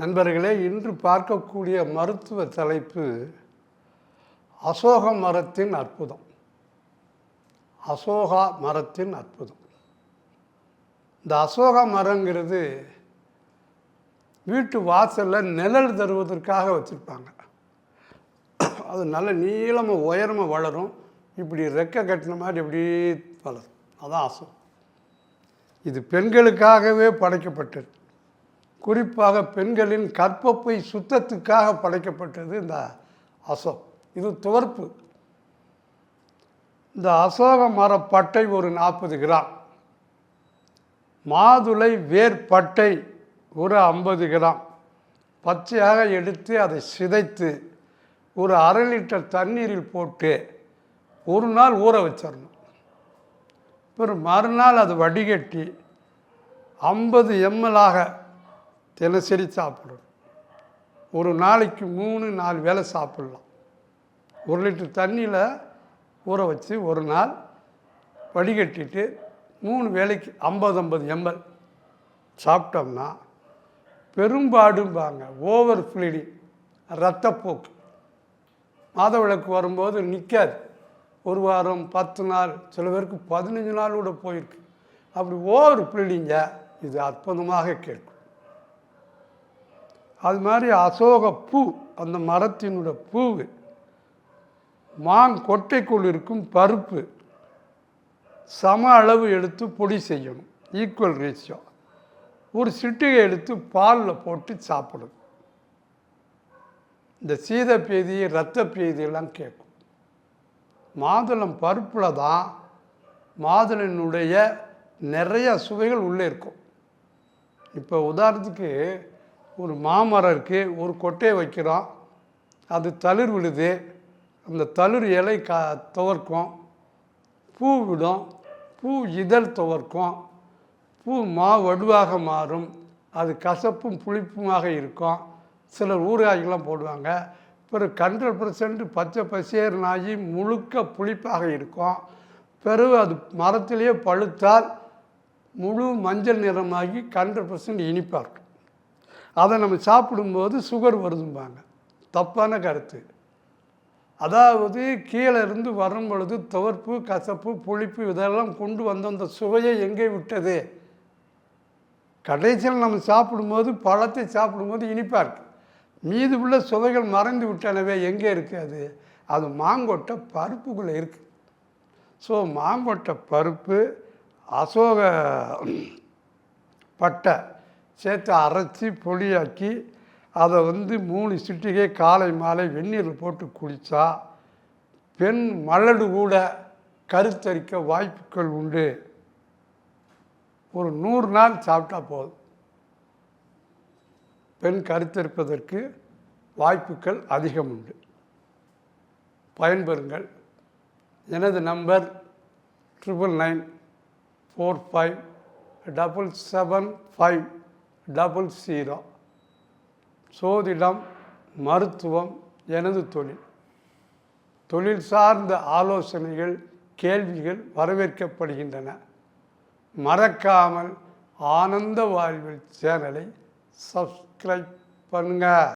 நண்பர்களே இன்று பார்க்கக்கூடிய மருத்துவ தலைப்பு அசோக மரத்தின் அற்புதம். அசோகா மரத்தின் அற்புதம். இந்த அசோகா மரங்கிறது வீட்டு வாசலில் நிழல் தருவதற்காக வச்சுருப்பாங்க. அது நல்ல நீளமாக உயரமாக வளரும். இப்படி ரெக்கை கட்டின மாதிரி இப்படி வளரும். அதான் அசோகம் இது பெண்களுக்காகவே படைக்கப்பட்டது. குறிப்பாக பெண்களின் கற்பப்பை சுத்தத்துக்காக படைக்கப்பட்டது இந்த அசோக். இது துவர்ப்பு. இந்த அசோக மரப்பட்டை ஒரு நாற்பது கிராம். மாதுளை வேர்பட்டை ஒரு ஐம்பது கிராம். பச்சையாக எடுத்து அதை சிதைத்து ஒரு அரை லிட்டர் தண்ணீரில் போட்டு ஒரு நாள் ஊற வச்சிடணும் பிறகு மறுநாள் அது வடிகட்டி ஐம்பது எம்எல் ஆக தினசரி சாப்பிடணும் ஒரு நாளைக்கு மூணு நாலு வேளை சாப்பிட்லாம். ஒரு லிட்டர் தண்ணியில் ஊற வச்சு ஒரு நாள் வடிகட்டிட்டு மூணு வேளைக்கு ஐம்பது ஐம்பது எம்எல் சாப்பிட்டோம்னா பெரும்பாடும்பாங்க ஓவர் ஃப்ளீடிங் ரத்தப்போக்கு மாதவிளக்கு வரும்போது நிற்காது ஒரு வாரம் பத்து நாள் சில பேருக்கு பதினஞ்சு நாள் கூட போயிருக்கு. அப்படி ஓவர் ப்ளீடிங்க இது அற்புதமாக கேட்கும். அது மாதிரி அசோக பூ அந்த மரத்தினோட பூவு. மாங்கொட்டைக்குள் இருக்கும் பருப்பு. சம அளவு எடுத்து பொடி செய்யணும். ஈக்குவல் ரேஷியோ ஒரு சிட்டிகை எடுத்து பாலில் போட்டு சாப்பிடும் இந்த சீத பேதி ரத்த பேதியெல்லாம் கேட்கும். மாதுளம் பருப்பில் தான் மாதுளனுடைய நிறைய சுவைகள் உள்ளே இருக்கும். இப்போ உதாரணத்துக்கு ஒரு மாமரம் இருக்குது ஒரு கொட்டையை வைக்கிறோம். அது தளிர் விழுது. அந்த தளிர் இலை கா துவர்க்கும். பூ விடும். பூ இதழ் துவர்க்கும். பூ மா வடுவாக மாறும். அது கசப்பும் புளிப்புமாக இருக்கும். சிலர் ஊறுகாய்கள்லாம் போடுவாங்க. பிறகு ஹண்ட்ரட் பர்சன்ட் பச்சை பசேர்னாகி முழுக்க புளிப்பாக இருக்கும். பிறகு அது மரத்திலேயே பழுத்தால் முழு மஞ்சள் நிறமாகி ஹண்ட்ரட் பர்சன்ட் இனிப்பாக இருக்கும். அதை நம்ம சாப்பிடும்போது சுகர் வருதும்பாங்க. தப்பான கருத்து. அதாவது கீழே இருந்து வரும் பொழுது துவர்ப்பு கசப்பு புளிப்பு இதெல்லாம் கொண்டு வந்த அந்த சுவையை எங்கே விட்டது? கடைசியில் நம்ம சாப்பிடும்போது பழத்தை சாப்பிடும்போது இனிப்பாக இருக்குது மீது உள்ள சுவைகள் மறைந்து விட்டனவே எங்கே இருக்குது அது? அது மாங்கொட்டை பருப்புக்குள்ளே இருக்குது ஸோ மாங்கொட்டை பருப்பு அசோக பட்டை சேர்த்து அரைச்சி பொடியாக்கி அதை வந்து மூணு சிட்டிகை காலை மாலை வெந்நீரில் போட்டு குடித்தா பெண் மலடு கூட கருத்தரிக்க வாய்ப்புகள் உண்டு. ஒரு நூறு நாள் சாப்பிட்டா போதும். பெண் கருத்தரிப்பதற்கு வாய்ப்புகள் அதிகம் உண்டு. பயன்பெறுங்கள். எனது number triple nine four five double seven five double zero சோதிடம் மருத்துவம் எனது தொழில். தொழில் சார்ந்த ஆலோசனைகள் கேள்விகள் வரவேற்கப்படுகின்றன. மறக்காமல் ஆனந்த வாழ்வில் சேனலை சப்ஸ்கிரைப் பண்ணுங்கள்